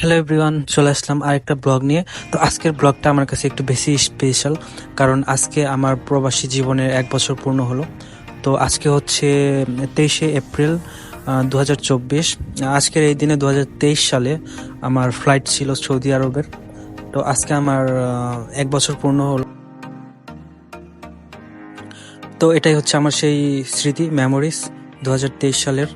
Hello everyone চলে আসলাম আরেকটা blog নিয়ে। তো আজকের ব্লগটা আমার কাছে একটু বেশি স্পেশাল কারণ আজকে আমার প্রবাসী জীবনের এক বছর পূর্ণ হলো। তো আজকে হচ্ছে তেইশে এপ্রিল দু হাজার চব্বিশ। আজকের এই দিনে দুহাজার তেইশ সালে আমার ফ্লাইট ছিল সৌদি আরবের। তো আজকে আমার এক বছর পূর্ণ হলো। তো এটাই হচ্ছে আমার সেই স্মৃতি মেমোরিজ দু হাজার তেইশ সালের।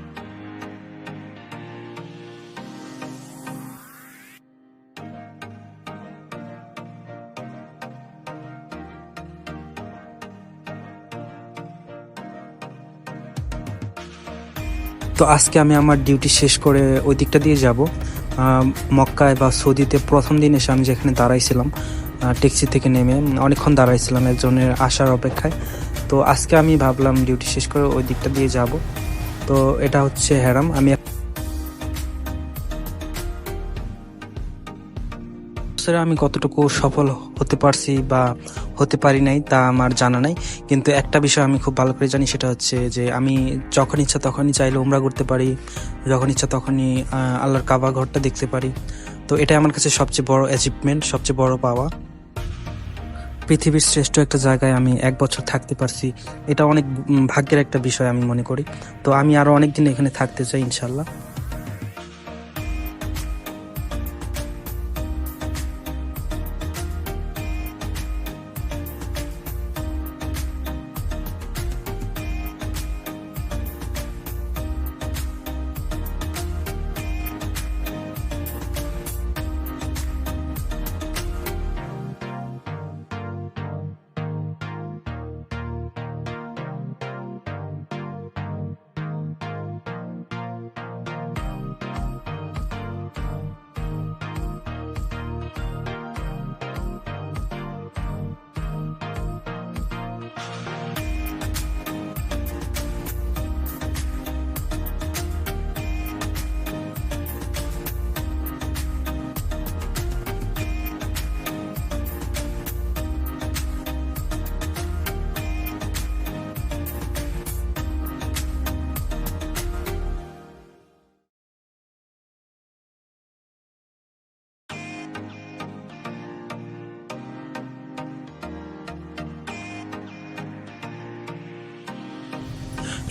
তো আজকে আমি আমার ডিউটি শেষ করে ওই দিকটা দিয়ে যাব। মক্কায় বা সৌদিতে প্রথম দিন এসে আমি যেখানে দাঁড়াইছিলাম ট্যাক্সি থেকে নেমে অনেকক্ষণ দাঁড়াইছিলাম একজনের আসার অপেক্ষায়। তো আজকে আমি ভাবলাম ডিউটি শেষ করে ওই দিকটা দিয়ে যাব। তো এটা হচ্ছে হ্যারাম আমি বছরে আমি কতটুকু সফল হতে পারছি বা হতে পারি নাই তা আমার জানা নাই। কিন্তু একটা বিষয় আমি খুব ভালো করে জানি, সেটা হচ্ছে যে আমি যখন ইচ্ছা তখনই চাইলে উমরা করতে পারি, যখন ইচ্ছা তখনই আল্লাহর কাবা ঘরটা দেখতে পারি। তো এটাই আমার কাছে সবচেয়ে বড় অ্যাচিভমেন্ট সবচেয়ে বড় পাওয়া। পৃথিবীর শ্রেষ্ঠ একটা জায়গায় আমি এক বছর থাকতে পারছি, এটা অনেক ভাগ্যের একটা বিষয় আমি মনে করি। তো আমি আরও অনেক দিন এখানে থাকতে চাই ইনশাল্লাহ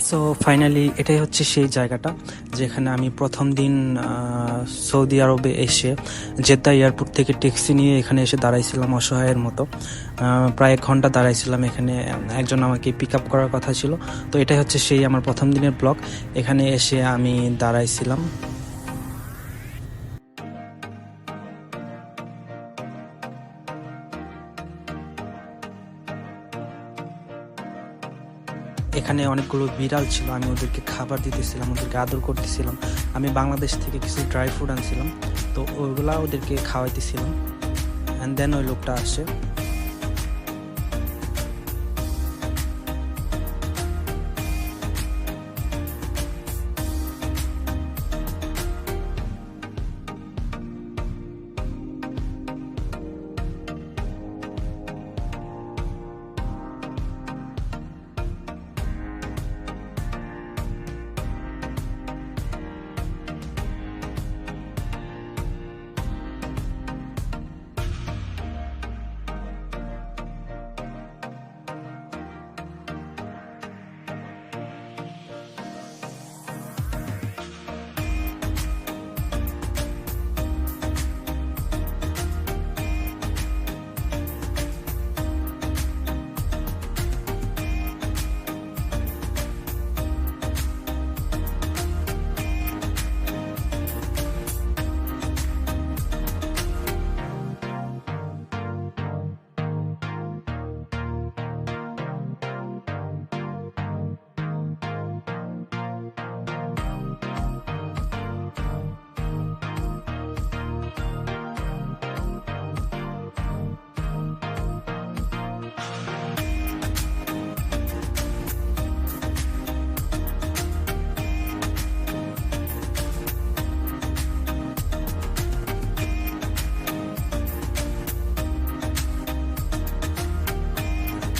সো ফাইনালি এটাই হচ্ছে সেই জায়গাটা যেখানে আমি প্রথম দিন সৌদি আরবে এসে জেদ্দা এয়ারপোর্ট থেকে ট্যাক্সি নিয়ে এখানে এসে দাঁড়াইছিলাম অসহায়ের মতো। প্রায় এক ঘণ্টা দাঁড়াইছিলাম এখানে। একজন আমাকে পিক আপ করার কথা ছিল। তো এটাই হচ্ছে সেই আমার প্রথম দিনের ব্লগ এখানে এসে আমি দাঁড়াইছিলাম। এখানে অনেকগুলো বিড়াল ছিল, আমি ওদেরকে খাবার দিতেছিলাম, ওদেরকে আদর করতেছিলাম। আমি বাংলাদেশ থেকে কিছু ড্রাই ফ্রুট আনছিলাম, তো ওইগুলা ওদেরকে খাওয়াইতেছিলাম। অ্যান্ড দেন ওই লোকটা আসে।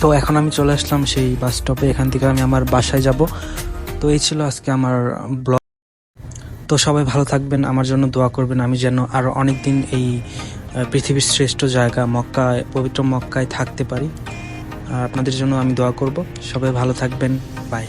তো এখন আমি চলে আসলাম সেই বাস স্টপে এখান থেকে আমি আমার বাসায় যাব। তো এই ছিল আজকে আমার ব্লগ তো সবাই ভালো থাকবেন, আমার জন্য দোয়া করবেন। আমি যেন আরও অনেক দিন এই পৃথিবীর শ্রেষ্ঠ জায়গা মক্কায়, পবিত্র মক্কায় থাকতে পারি। আর আপনাদের জন্য আমি দোয়া করব। সবাই ভালো থাকবেন। বাই